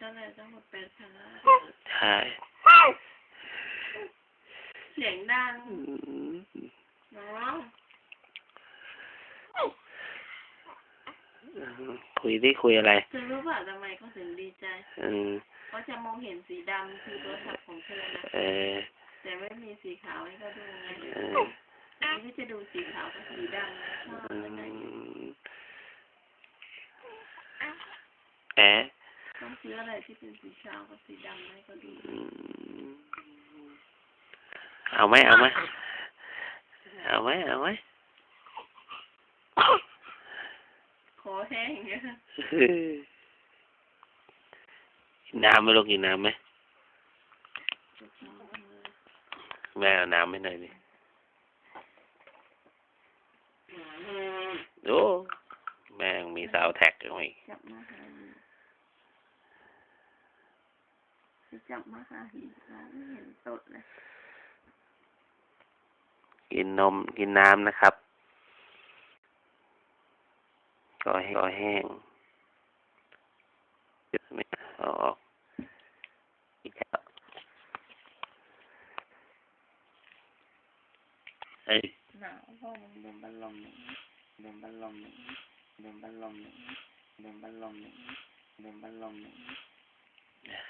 เท่าไหร่ทั้งหมดแปดพันใช่เสียงดังอืมน้องคุยที่คุยอะไรเธอรู้ป่ะทำไมเขาถึงดีใจอืมเขาจะมองเห็นสีดำคือโทรศัพท์ของเธอนะเออแต่ไม่มีสีขาวให้เขาดูไงเอออันนี้ก็จะดูสีขาวกับสีดำนะชอบอือะไรอย่างเงี้ยมแอะ ต้องซื้ออะไรที่เป็นสีขาวกับสีดำให้เขาดูอืมเอาไหมเอาไหมเอาไหมเอาไหมคอแห้งอย่างเงี้ยกินน้ำไหมลูกกินน้ำไหมแม่เอาน้ำให้หน่อยดิดูแม่งมีสาวแท็กอยู่อีก จับมาหาหีจะจับมาหาหีน้องไม่เห็นตดเลยกินนมกินน้ำนะครับก็ให้ก็แห้งไม่เอาออกอีกแล้วเฮ้ยหนาวเพราะมันโดนบัลลมอย่างนี้โดนบัลลมอย่างนี้โดนบัลลมอย่างนี้โดนบัลลมอย่างนี้โดนบัลลมอย่างนี้มันยัง